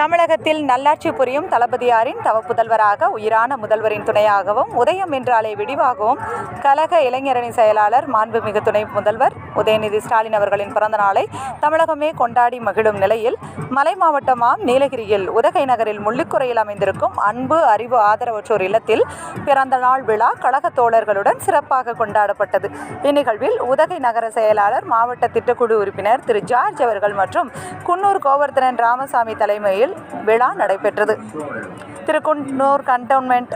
தமிழகத்தில் நல்லாட்சி புரியும் தளபதியாரின் தவப்புதல்வராக உயிரான முதல்வரின் துணையாகவும் உதயம் என்றாலே விடிவாகவும் கழக இளைஞரணி செயலாளர் மாண்புமிகு துணை முதல்வர் உதயநிதி ஸ்டாலின் அவர்களின் பிறந்த நாளை தமிழகமே கொண்டாடி மகிழும் நிலையில் மலை மாவட்டமாம் நீலகிரியில் உதகை நகரில் முள்ளிக்குறையில் அமைந்திருக்கும் அன்பு அறிவு ஆதரவற்றோர் இல்லத்தில் பிறந்த நாள் விழா கழக தோழர்களுடன் சிறப்பாக கொண்டாடப்பட்டது. இந்நிகழ்வில் உதகை நகர செயலாளர் மாவட்ட திட்டக்குழு உறுப்பினர் திரு ஜார்ஜ் அவர்கள் மற்றும் குன்னூர் கோவர்த்தனன் ராமசாமி தலைமையில் விழா நடைபெற்றது. திருக்குன்னூர் கண்டோன்மெண்ட்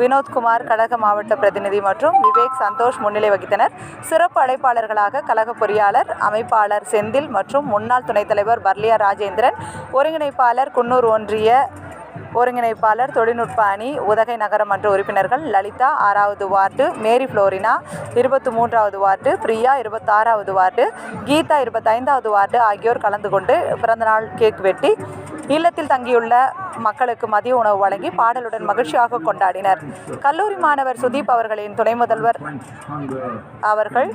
வினோத்குமார் கழக மாவட்ட பிரதிநிதி மற்றும் விவேக் சந்தோஷ் முன்னிலை வகித்தனர். சிறப்பு அழைப்பாளர்களாக கழக பொறியாளர் அமைப்பாளர் செந்தில் மற்றும் முன்னாள் துணைத் தலைவர் பர்லியா ராஜேந்திரன் ஒருங்கிணைப்பாளர் குன்னூர் ஒன்றிய ஒருங்கிணைப்பாளர் தொழில்நுட்ப அணி உதகை நகரமன்ற உறுப்பினர்கள் லலிதா ஆறாவது வார்டு மேரி ஃப்ளோரினா இருபத்தி மூன்றாவது வார்டு பிரியா இருபத்தாறாவது வார்டு கீதா இருபத்தைந்தாவது வார்டு ஆகியோர் கலந்து கொண்டு பிறந்தநாள் கேக் வெட்டி இல்லத்தில் தங்கியுள்ள மக்களுக்கு மதிய உணவு வழங்கி பாடலுடன் மகிழ்ச்சியாக கொண்டாடினர். கல்லூரி மாணவர் சுதீப் அவர்களின் துணை முதல்வர் அவர்கள்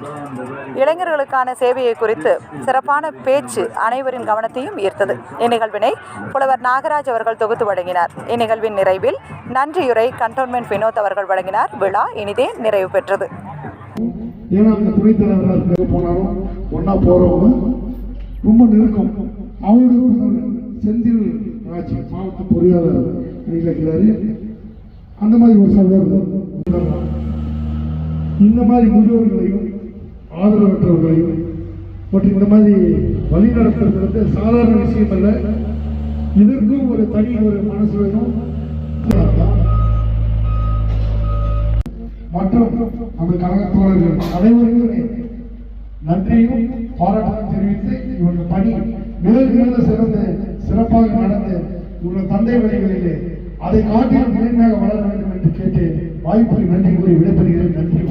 இளைஞர்களுக்கான சேவையை குறித்து சிறப்பான பேச்சு அனைவரின் கவனத்தையும் ஈர்த்தது. இந்நிகழ்வினை புலவர் நாகராஜ் அவர்கள் தொகுத்து வழங்கினார். இந்நிகழ்வின் நிறைவில் நன்றியுரை கண்டோன்மெண்ட் வினோத் அவர்கள் வழங்கினார். விழா இனிதே நிறைவு பெற்றது. ஏன்னா அந்த துணைத் தலைவராக போனாலும் ரொம்ப நெருக்கம். அவருடைய செந்தில் ராஜ் மாவட்ட பொறியாளர் இருக்கிறாரு அந்த மாதிரி ஒரு சகோதரர் இந்த மாதிரி முதியோர்களையும் ஆதரவற்றவர்களையும் மற்றும் இந்த மாதிரி வழி நடத்துறது சாதாரண விஷயம் அல்ல. இதற்கும் ஒரு தனி ஒரு மனசு வேணும். மற்றும் நமது கழக தோழர்கள் அனைவருக்குமே நன்றியும் பாராட்டும் தெரிவித்து இவர்கள் பணி மேலும் மிக சிறந்து சிறப்பாக நடந்து உங்கள் தந்தை வழிகளிலே அதை காட்டிலும் முழுமையாக வளர வேண்டும் என்று கேட்டு வாய்ப்புக்கு நன்றி கூறி விடைபெறுகிறேன். நன்றி.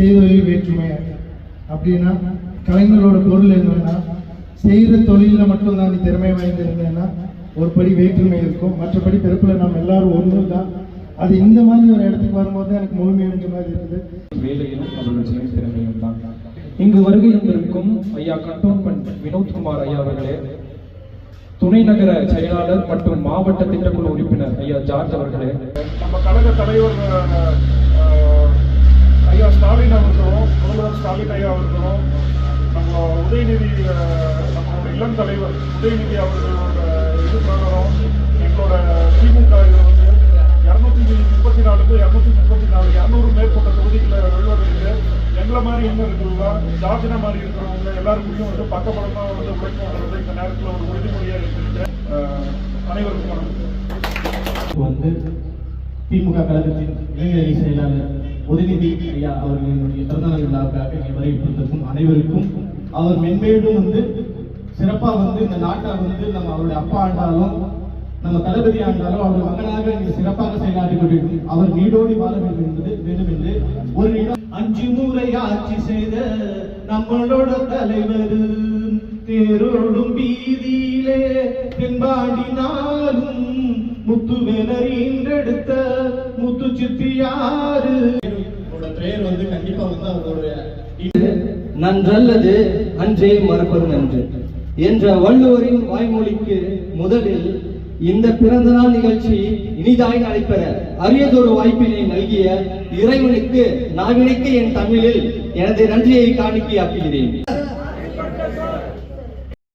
செய்தொழில் வேற்றுமை அப்படின்னா கலைஞரோட பொருள் என்னன்னா செய்கிற தொழிலில் மட்டும்தான் நீ திறமை வாய்ந்திருந்தேன்னா ஒரு படி வேற்றுமை இருக்கும். மற்றபடி பிறப்பில் நாம் எல்லாரும் ஒன்று தான் அது இந்த மாதிரி ஒரு இடத்துக்கு வரும்போது எனக்கு முழுமையடைஞ்ச மாதிரி இருக்குது. வேலையிலும் அவர்கள் செய்யும் திறமையும் தான். இங்கு வருகை தந்திருக்கும் ஐயா கண்டோன்மெண்ட் வினோத்குமார் ஐயா அவர்களே துணை நகர செயலாளர் மற்றும் மாவட்ட திட்டக்குழு உறுப்பினர் ஐயா ஜார்ஜ் அவர்களே. நம்ம கழக தலைவர் அஹ், அஹ், ஐயா ஸ்டாலின் அவர்களும் முதல்வர் ஸ்டாலின் ஐயா அவர்களும் நம்ம உதயநிதி நம்மளோட இளம் தலைவர் உதயநிதி அவர்களோட இது பிரகாரம் எங்களோட திமுக இது வந்து இரநூத்தி முப்பத்தி நாலுக்கு இரநூத்தி முப்பத்தி நாலு இரநூறு மேற்பட்ட தொகுதிகளை வெல்வதற்கு எங்களை மாதிரி என்ன இருக்குங்களா ஜார்ஜினா மாதிரி இருக்கிறவங்க எல்லாருக்கும் வந்து பக்கபலமாக வந்து உழைக்கணுன்றது இந்த நேரத்தில் ஒரு உறுதிமொழியாக இருக்கிறேன் அனைவருக்கும் வணக்கம். வந்து திமுக கழகத்தின் இளைஞரணி செயலாளர் உதயநிதி ஐயா அவர்களுடைய பிறந்தநாள் விழாவுக்காக இங்கே வரவேற்பிருக்கும் அனைவருக்கும் அவர் மென்மேலும் வந்து சிறப்பாக வந்து இந்த நாட்டை வந்து நம்ம அவருடைய அப்பா ஆண்டாலும் நம்ம தளபதி ஆண்டாலும் அவர் மகனாக இங்கே சிறப்பாக செயலாற்றி கொண்டிருக்கும். அவர் நீடோடி வாழ வேண்டும் என்பது வேண்டும் என்று ஒரு நிமிடம் அஞ்சு முறை ஆட்சி செய்த நம்மளோட தலைவர் தேரோடும் வீதியிலே தென்பாடினாலும் முத்துவேலர் ஈன்றெடுத்த முத்து சித்தியாரு. பெயர் வந்து கண்டிப்பா வந்து அவங்களுடைய நன்றல்லது அன்றே மறப்பதும் நன்று என்ற வள்ளுவரின் வாய்மொழிக்கு முதலில் இந்த பிறந்தநாள் நிகழ்ச்சி இனிதாய் நடைபெற அரியதொரு வாய்ப்பினை நல்கிய இறைவனுக்கு நாவினைக்கு என் தமிழில் எனது நன்றியை காணிக்கையாக்குகிறேன்.